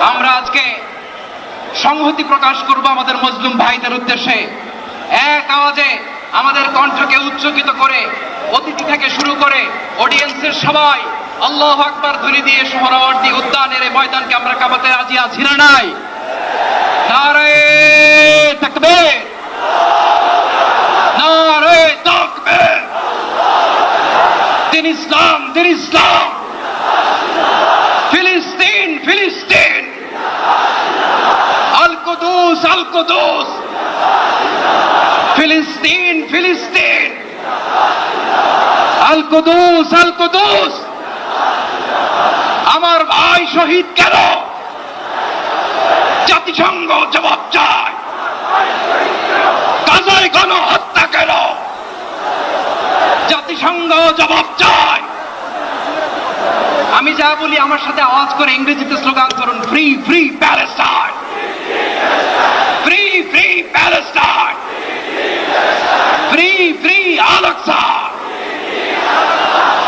আমরা আজকে সংহতি প্রকাশ করব আমাদের মজলুম ভাইদের উদ্দেশ্যে। এক আওয়াজে আমাদের কণ্ঠকে উচ্চকিত করে, অতিথি থেকে শুরু করে অডিয়েন্সের সবাই আল্লাহ আকবার ধ্বনি দিয়ে সোহরাওয়ার্দী উদ্যানের এই ময়দানকে আমরা কাবাতে রাজি আছি না নাই? নারে তাকবীর। নারে তাকবীর। দিন ইসলাম দিন ইসলাম ফিলিস্তিন ফিলিস্তিন আল আল কুদুস ফিলিস্তিন ফিলিস্তিন আল কুদুস আল কুদুস আমার ভাই শহীদ কেন জাতিসংঘ জবাব চায় গাজায় গণ হত্যা কেন জাতিসংঘ জবাব চায় আমি যা বলি আমার সাথে আওয়াজ করে ইংরেজিতে স্লোগান করুন free free Palestine